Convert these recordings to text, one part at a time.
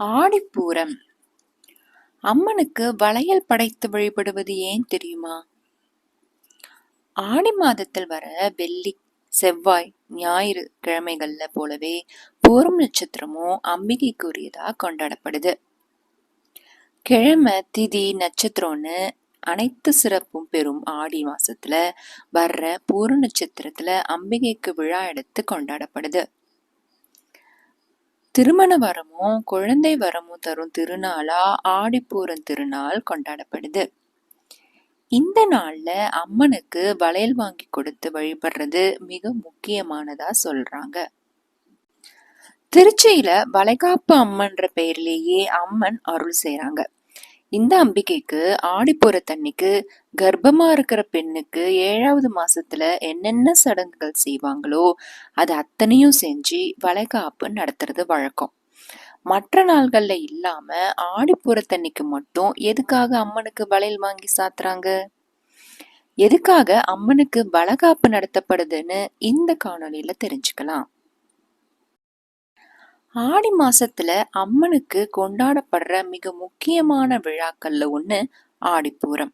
ஆடிப்பூரம். அம்மனுக்கு வளையல் படைத்து வழிபடுவது ஏன் தெரியுமா? ஆடி மாதத்தில் வர வெள்ளி செவ்வாய் ஞாயிறு கிழமைகள்ல போலவே பூரம் நட்சத்திரமும் அம்பிகைக்குரியதா கொண்டாடப்படுது. கிழமை திதி நட்சத்திரம்னு அனைத்து சிறப்பும் பெறும் ஆடி மாசத்துல வர்ற பூர நட்சத்திரத்துல அம்பிகைக்கு விழா எடுத்து கொண்டாடப்படுது. திருமண வரமும் குழந்தை வரமும் தரும் திருநாளா ஆடிப்பூரம் திருநாள் கொண்டாடப்படுது. இந்த நாள்ல அம்மனுக்கு வளையல் வாங்கி கொடுத்து வழிபடுறது மிக முக்கியமானதா சொல்றாங்க. திருச்சியில வளைகாப்பு அம்மன்ற பெயர்லேயே அம்மன் அருள் செய்யறாங்க இந்த அம்பிகைக்கு ஆடிப்புறத்தன்னைக்கு கர்ப்பமா இருக்கிற பெண்ணுக்கு ஏழாவது மாசத்துல என்னென்ன சடங்குகள் செய்வாங்களோ அது அத்தனையும் செஞ்சு வளைகாப்பு நடத்துறது வழக்கம். மற்ற நாள்கள்ல இல்லாம ஆடிப்புறத்தன்னைக்கு மட்டும் எதுக்காக அம்மனுக்கு வளையல் வாங்கி சாத்துறாங்க? எதுக்காக அம்மனுக்கு வளகாப்பு நடத்தப்படுதுன்னு இந்த காணொலியில தெரிஞ்சுக்கலாம். ஆடி மாசத்துல அம்மனுக்கு கொண்டாடப்படுற மிக முக்கியமான விழாக்கள்ல ஒண்ணு ஆடிப்பூரம்.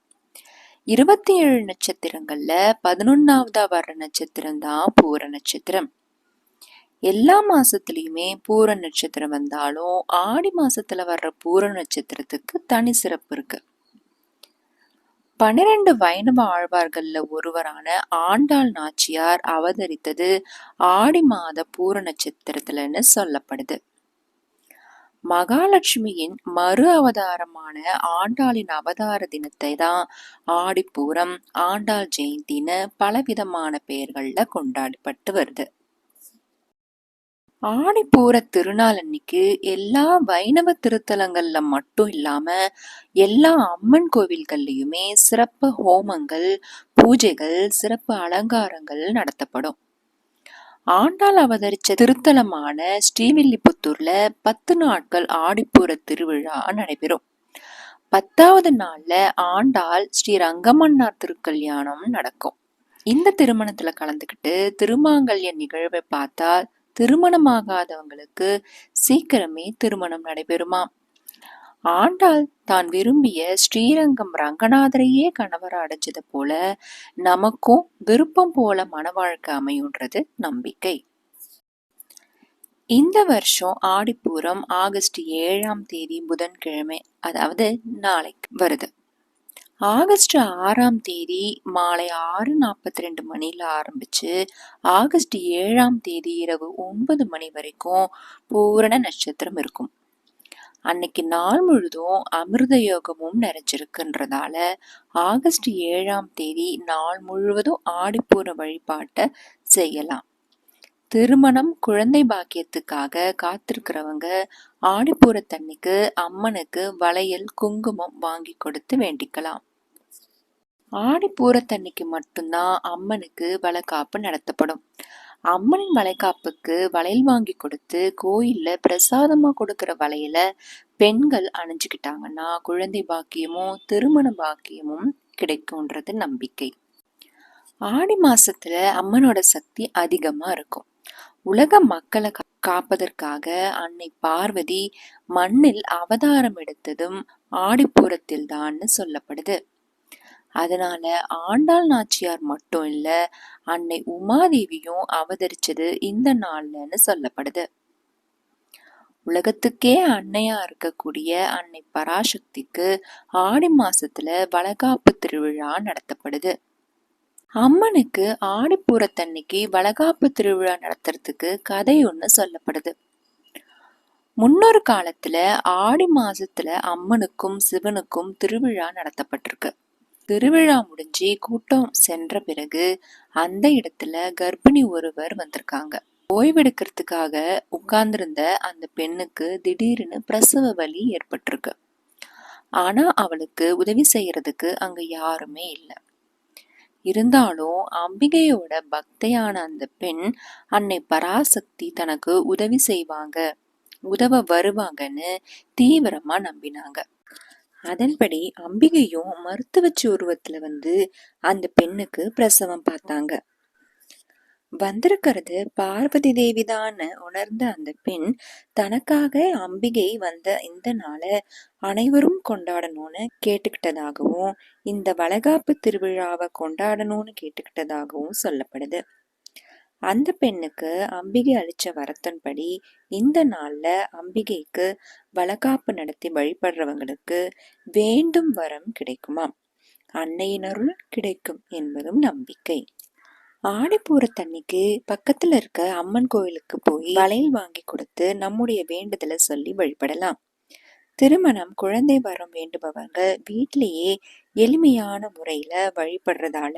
இருபத்தி ஏழு நட்சத்திரங்கள்ல பதினொன்னாவதா வர்ற நட்சத்திரம் தான் பூர நட்சத்திரம். எல்லா மாசத்துலயுமே பூர நட்சத்திரம் வந்தாலும் ஆடி மாசத்துல வர்ற பூர நட்சத்திரத்துக்கு தனி சிறப்பு இருக்கு. பன்னிரண்டு வைணவ ஆழ்வார்கள்ல ஒருவரான ஆண்டாள் நாச்சியார் அவதரித்தது ஆடி மாத பூர நட்சத்திரத்துலன்னு சொல்லப்படுது. மகாலட்சுமியின் மறு அவதாரமான ஆண்டாளின் அவதார தினத்தை தான் ஆடிப்பூரம் ஆண்டாள் ஜெயந்தின்னு பலவிதமான பெயர்கள்ல கொண்டாடப்பட்டு வருது. ஆடிப்பூர திருநாள் அன்னைக்கு எல்லா வைணவ திருத்தலங்கள்ல மட்டும் இல்லாம எல்லா அம்மன் கோவில்கள்லயுமே சிறப்பு ஹோமங்கள் பூஜைகள் சிறப்பு அலங்காரங்கள் நடத்தப்படும். ஆண்டாள் அவதரிச்ச திருத்தலமான ஸ்ரீவில்லிபுத்தூர்ல பத்து நாட்கள் ஆடிப்பூர திருவிழா நடைபெறும். பத்தாவது நாள்ல ஆண்டாள் ஸ்ரீ ரங்கமன்னார் திருக்கல்யாணம் நடக்கும். இந்த திருமணத்துல கலந்துக்கிட்டு திருமாங்கல்ய நிகழ்வை பார்த்தா திருமணமாகாதவங்களுக்கு சீக்கிரமே திருமணம் நடைபெறுமாம் ஆண்டாள் தான் விரும்பிய ஸ்ரீரங்கம் ரங்கநாதரையே கணவர் அடைஞ்சது போல நமக்கும் விருப்பம் போல மனவாழ்க்கை அமையுன்றது நம்பிக்கை. இந்த வருஷம் ஆடிப்பூரம் ஆகஸ்ட் ஏழாம் தேதி புதன்கிழமை அதாவது நாளைக்கு வருது. ஆகஸ்ட் ஆறாம் தேதி மாலை ஆறு நாற்பத்தி ரெண்டு மணியில் ஆரம்பித்து ஆகஸ்ட் ஏழாம் தேதி இரவு ஒன்பது மணி வரைக்கும் பூரண நட்சத்திரம் இருக்கும். அன்னைக்கு நாள் முழுதும் அமிர்த யோகமும் நிறைஞ்சிருக்குன்றதால ஆகஸ்ட் ஏழாம் தேதி நாள் முழுவதும் ஆடிப்பூர வழிபாட்டை செய்யலாம். திருமணம் குழந்தை பாக்கியத்துக்காக காத்திருக்கிறவங்க ஆடிப்பூரத்தன்னைக்கு அம்மனுக்கு வளையல் குங்குமம் வாங்கி கொடுத்து வேண்டிக்கலாம். ஆடிப்பூரத்தன்னைக்கு மட்டும்தான் அம்மனுக்கு வளக்காப்பு நடத்தப்படும். அம்மனின் வளைகாப்புக்கு வளையல் வாங்கி கொடுத்து கோயில்ல பிரசாதமா கொடுக்கிற வளையல பெண்கள் அணிஞ்சுக்கிட்டாங்கன்னா குழந்தை பாக்கியமும் திருமண பாக்கியமும் கிடைக்கும்ன்றது நம்பிக்கை. ஆடி மாசத்துல அம்மனோட சக்தி அதிகமா இருக்கும். உலக மக்களை காப்பதற்காக அன்னை பார்வதி மண்ணில் அவதாரம் எடுத்ததும் ஆடிப்பூரத்தில் தான் சொல்லப்படுது. அதனால ஆண்டாள் நாச்சியார் மட்டும் இல்ல அன்னை உமாதேவியும் அவதரிச்சது இந்த நாள்லன்னு சொல்லப்படுது. உலகத்துக்கே அன்னையா இருக்கக்கூடிய அன்னை பராசக்திக்கு ஆடி மாசத்துல வளகாப்பு திருவிழா நடத்தப்படுது. அம்மனுக்கு ஆடிப்பூரத்தன்னைக்கு வளகாப்பு திருவிழா நடத்துறதுக்கு கதை ஒன்று சொல்லப்படுது. முன்னொரு காலத்துல ஆடி மாசத்துல அம்மனுக்கும் சிவனுக்கும் திருவிழா நடத்தப்பட்டிருக்கு. திருவிழா முடிஞ்சு கூட்டம் சென்ற பிறகு அந்த இடத்துல கர்ப்பிணி ஒருவர் வந்திருக்காங்க. ஓய்வெடுக்கிறதுக்காக உட்கார்ந்திருந்த அந்த பெண்ணுக்கு திடீர்னு பிரசவ வலி ஏற்பட்டிருக்கு. ஆனா அவளுக்கு உதவி செய்யறதுக்கு அங்க யாருமே இல்லை. இருந்தாலும் அம்பிகையோட பக்தையான அந்த பெண் அன்னை பராசக்தி தனக்கு உதவி செய்வாங்க உதவ வருவாங்கன்னு தீவிரமா நம்பினாங்க. அதன்படி அம்பிகையும் மருத்துவச்சி உருவத்துல வந்து அந்த பெண்ணுக்கு பிரசவம் பார்த்தாங்க. வந்திருக்கிறது பார்வதி தேவிதான்னு உணர்ந்த அந்த பெண் தனக்காக அம்பிகை வந்த இந்த நாளை அனைவரும் கொண்டாடணும்னு கேட்டுக்கிட்டதாகவும் இந்த வளகாப்பு திருவிழாவை கொண்டாடணும்னு கேட்டுக்கிட்டதாகவும் சொல்லப்படுது. அந்த பெண்ணுக்கு அம்பிகை அளிச்ச வரத்தின்படி இந்த நாள்ல அம்பிகைக்கு வளகாப்பு நடத்தி வழிபடுறவங்களுக்கு வேண்டும் வரம் கிடைக்குமாம் அன்னையினருள் கிடைக்கும் என்பதும் நம்பிக்கை. ஆடிப்பூரத்தன்னைக்கு பக்கத்துல இருக்க அம்மன் கோயிலுக்கு போய் வளையல் வாங்கி கொடுத்து நம்முடைய வேண்டுதலை சொல்லி வழிபடலாம். திருமணம் குழந்தை வரம் வேண்டுபவங்க வீட்டிலேயே எளிமையான முறையில வழிபடுறதால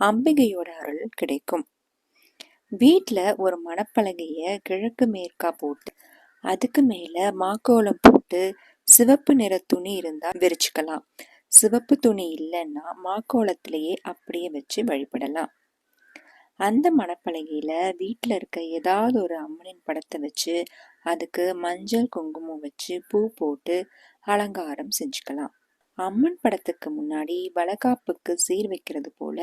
அம்பிகையோட அருள் கிடைக்கும். வீட்டில் ஒரு மணப்பலகைய கிழக்கு மேற்கா போட்டு அதுக்கு மேல மாக்கோலம் போட்டு சிவப்பு நிற துணி இருந்தா விரிச்சுக்கலாம். சிவப்பு துணி இல்லைன்னா மாக்கோலத்திலேயே அப்படியே வச்சு வழிபடலாம். அந்த மணப்பலகையில வீட்டுல இருக்க ஏதாவது ஒரு அம்மனின் படத்தை வச்சு அதுக்கு மஞ்சள் குங்குமம் வச்சு பூ போட்டு அலங்காரம் செஞ்சுக்கலாம். அம்மன் படத்துக்கு முன்னாடி வளகாப்புக்கு சீர் வைக்கிறது போல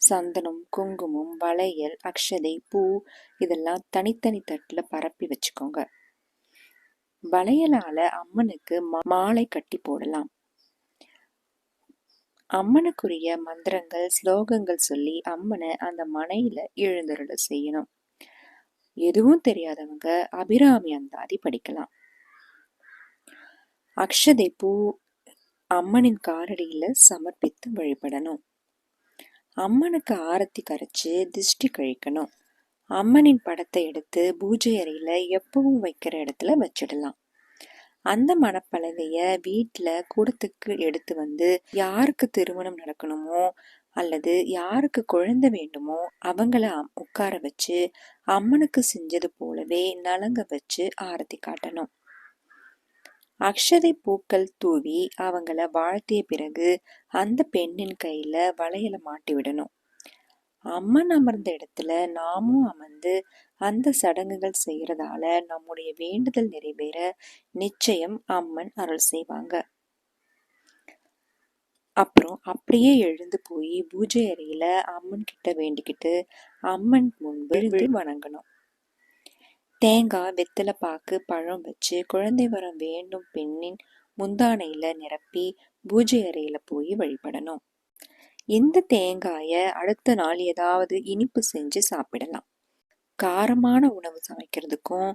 சந்தனம் குங்குமம் வளையல் அக்ஷதை பூ இதெல்லாம் தனித்தனி தட்டில் பரப்பி வச்சுக்கோங்க. வளையலால அம்மனுக்கு மாலை கட்டி போடலாம். அம்மனுக்குரிய மந்திரங்கள் ஸ்லோகங்கள் சொல்லி அம்மனை அந்த மனையில எழுந்தருள செய்யணும். எதுவும் தெரியாதவங்க அபிராமி அந்தாதி படிக்கலாம். அக்ஷதை பூ அம்மனின் காரடியில சமர்ப்பித்து வழிபடணும். அம்மனுக்கு ஆரத்தி கரைச்சி திஷ்டி கழிக்கணும். அம்மனின் படத்தை எடுத்து பூஜை அறையில் எப்பவும் வைக்கிற இடத்துல வச்சிடலாம். அந்த மணப்பலகைய வீட்டில் கூடத்துக்கு எடுத்து வந்து யாருக்கு திருமணம் நடக்கணுமோ அல்லது யாருக்கு குழந்தை வேண்டுமோ அவங்கள உட்கார வச்சு அம்மனுக்கு செஞ்சது போலவே நலங்க வச்சு ஆரத்தி காட்டணும். அக்ஷதை பூக்கள் தூவி அவங்கள வாழ்த்திய பிறகு அந்த பெண்ணின் கையில வளையல மாட்டி விடணும். அம்மன் அமர்ந்த இடத்துல நாமும் அமர்ந்து அந்த சடங்குகள் செய்யறதால நம்முடைய வேண்டுதல் நிறைவேற நிச்சயம் அம்மன் அருள் செய்வாங்க. அப்புறம் அப்படியே எழுந்து போய் பூஜை அறையில அம்மன் கிட்ட வேண்டிக்கிட்டு அம்மன் முன்பு வணங்கணும். தேங்காய் வெத்தலை பாக்கு பழம் வச்சு குழந்தை வரம் வேண்டும் பெண்ணின் முந்தானையில் நிரப்பி பூஜை அறையில் போய் வழிபடணும். இந்த தேங்காயை அடுத்த நாள் ஏதாவது இனிப்பு செஞ்சு சாப்பிடலாம். காரமான உணவு சமைக்கிறதுக்கும்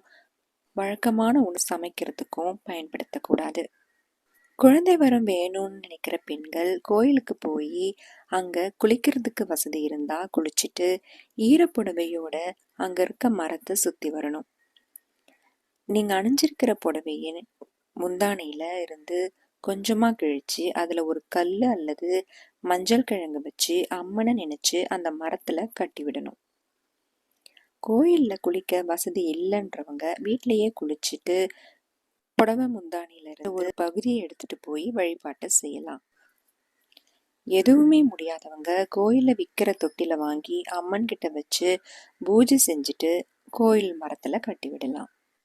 வழக்கமான உணவு சமைக்கிறதுக்கும் பயன்படுத்தக்கூடாது குழந்தை வரம் வேணும்னு நினைக்கிற பெண்கள் கோயிலுக்கு போய் அங்கே குளிக்கிறதுக்கு வசதி இருந்தால் குளிச்சுட்டு ஈரப்புடவையோட அங்கே இருக்க மரத்தை சுற்றி வரணும். நீங்கள் அணிஞ்சிருக்கிற புடவையின் முந்தானையில் இருந்து கொஞ்சமாக கிழிச்சு அதில் ஒரு கல் அல்லது மஞ்சள் கிழங்கு வச்சு அம்மனை நினச்சி அந்த மரத்தில் கட்டிவிடணும் கோயிலில் குளிக்க வசதி இல்லைன்றவங்க வீட்டிலையே குளிச்சுட்டு புடவை முந்தானியிலிருந்து ஒரு பகுதியை எடுத்துட்டு போய் வழிபாட்டை செய்யலாம். எதுவுமே முடியாதவங்க கோயிலில் விற்கிற தொட்டில வாங்கி அம்மன் கிட்ட வச்சு பூஜை செஞ்சுட்டு கோயில் மரத்தில் கட்டி விடலாம்.